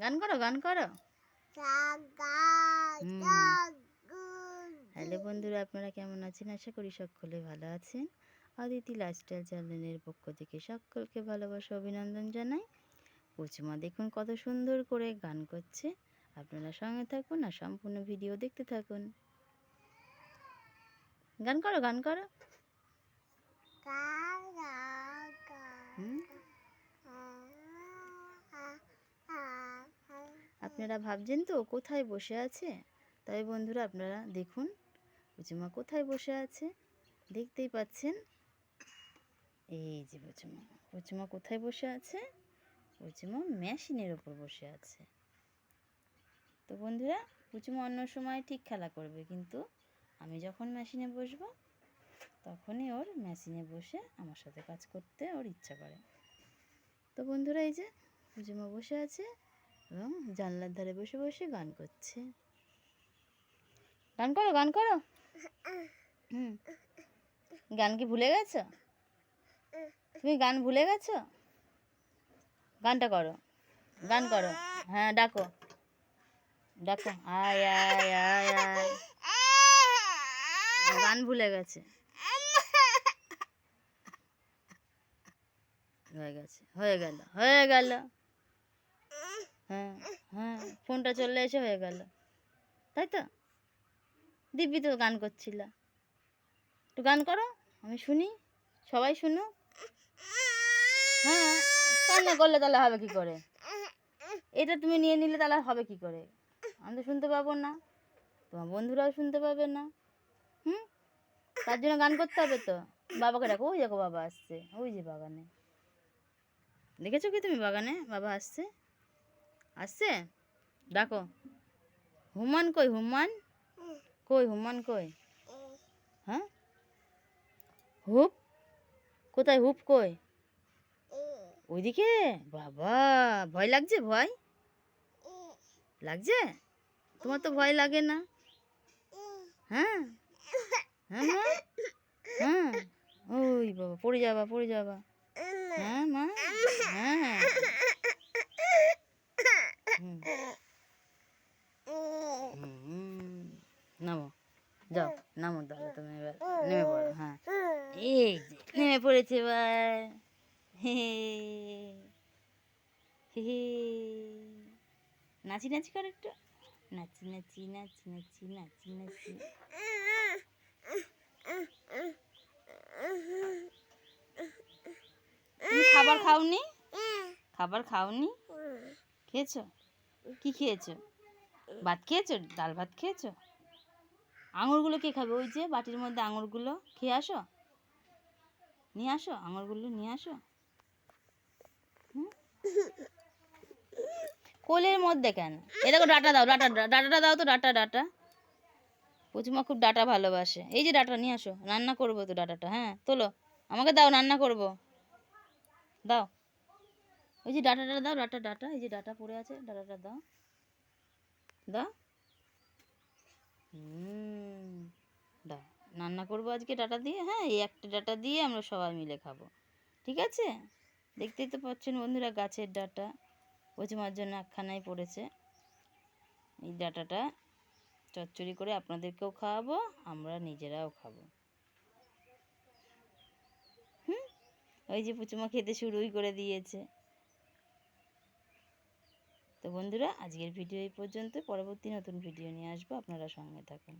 গান করো গান করো। হ্যালো বন্ধুরা আপনারা কেমন আছেন? আশা করি সকলে ভালো আছেন। অদিতি লাইফস্টাইল চ্যানেলের পক্ষ থেকে সকলকে ভালোবাসা অভিনন্দন জানাই। পুচমা দেখুন কত সুন্দর করে গান করছে। আপনারা সঙ্গে থাকুন আর সম্পূর্ণ ভিডিও দেখতে থাকুন। গান করো গান করো। হুম? আপনারা ভাবছেন তো কোথায় বসে আছে? তবে বন্ধুরা আপনারা দেখুন পুচুমা কোথায় বসে আছে? দেখতেই পাচ্ছেন। এই যে পুচুমা পুচুমা কোথায় বসে আছে? পুচুমা মেশিনের ওপর বসে আছে। তো বন্ধুরা পুচুমা অন্য সময় ঠিক খেলা করবে, কিন্তু আমি যখন মেশিনে বসবো, তখনই ওর মেশিনে বসে আমার সাথে কাজ করতে ওর ইচ্ছা করে। তো বন্ধুরা, এই যে পুচুমা বসে আছে এবং জানলার ধারে বসে বসে গান করছে। গান করো গান করো। হুম। গান কি ভুলে গেছো? তুমি গান ভুলে গেছো? গানটা করো। গান করো। হ্যাঁ ডাকো। ডাকো। আয় আয় আয় আয়। গান ভুলে গেছে। হয়ে গেছে। হয়ে গেল। হয়ে গেল। হ্যাঁ হ্যাঁ ফোনটা চলে এসে হয়ে গেল। তাই তো? দিব্যি তো গান করছিল। একটু গান করো, আমি শুনি, সবাই শুনুক। হ্যাঁ কান্না করলে তাহলে হবে কি করে? এটা তুমি নিয়ে নিলে তাহলে হবে কি করে? আমি তো শুনতে পাবো না, তোমার বন্ধুরাও শুনতে পাবে না। হুম? তার জন্য গান করতে হবে তো। বাবাকে ডাকো, ওই দেখো বাবা আসছে। ওই যে বাগানে। দেখেছ কি তুমি বাগানে? বাবা আসছে। আসছে ডাকো। হুমান কই হুমান কই হুমান কই? হ্যাঁ? হুপ? কোথায় হুপ কই? ওইদিকে? বাবা, ভয় লাগছে ভয়? লাগছে? তোমার তো ভয় লাগে না। হ্যাঁ? হ্যাঁ মা? হ্যাঁ? ওই বাবা, পড়ে যাবা পড়ে যাবা। হ্যাঁ মা? হ্যাঁ। নামো। যাও নামো তাহলে তুমি এবার। নেমে পড়ো হ্যাঁ। এই নেমে পড়েছে এবার। হে হে। হে। নাচি নাচি করে একটু। নাচি নাচি নাচি নাচি নাচি নাচি। খাবার খাওনি? খাবার খাওনি? খেয়েছো? কি খেয়েছো? ভাত খেয়েছো? ডাল ভাত খেয়েছো? আঙুরগুলো কে খাবে? ওই যে বাটির মধ্যে আঙুরগুলো খেয়ে আসো। নিয়ে আসো, আঙুরগুলো নিয়ে আসো। কোলের মধ্যে কেন? এ দেখো ডাটা দাও, ডাটা ডাটাটা দাও তো, ডাটা ডাটা। প্রতিমা খুব ডাটা ভালোবাসে। এই যে ডাটা, নিয়ে আসো। রান্না করব তো ডাটাটা হ্যাঁ? তোলো, আমাকে দাও, রান্না করব। দাও। ওই যে ডাটাটা দাও, ডাটা ডাটা, এই যে ডাটা পড়ে আছে, ডাটাটা দাও। দাও। হুম, দাও। রান্না করব আজকে ডাটা দিয়ে হ্যাঁ এই একটা ডাটা দিয়ে আমরা সবাই মিলে খাব। ঠিক আছে? দেখতেই তো পাচ্ছেন বন্ধুরা গাছের ডাটা প্রচুমার জন্য একখানায় পড়েছে। এই ডাটাটা চচ্চড়ি করে আপনাদেরকেও খাওয়াবো, আমরা নিজেরাও খাব। হুম? ওই যে পুচুমা খেতে শুরুই করে দিয়েছে। তো বন্ধুরা আজকের ভিডিও এই পর্যন্ত পরবর্তী নতুন ভিডিও নিয়ে আসব। আপনারা সঙ্গে থাকুন।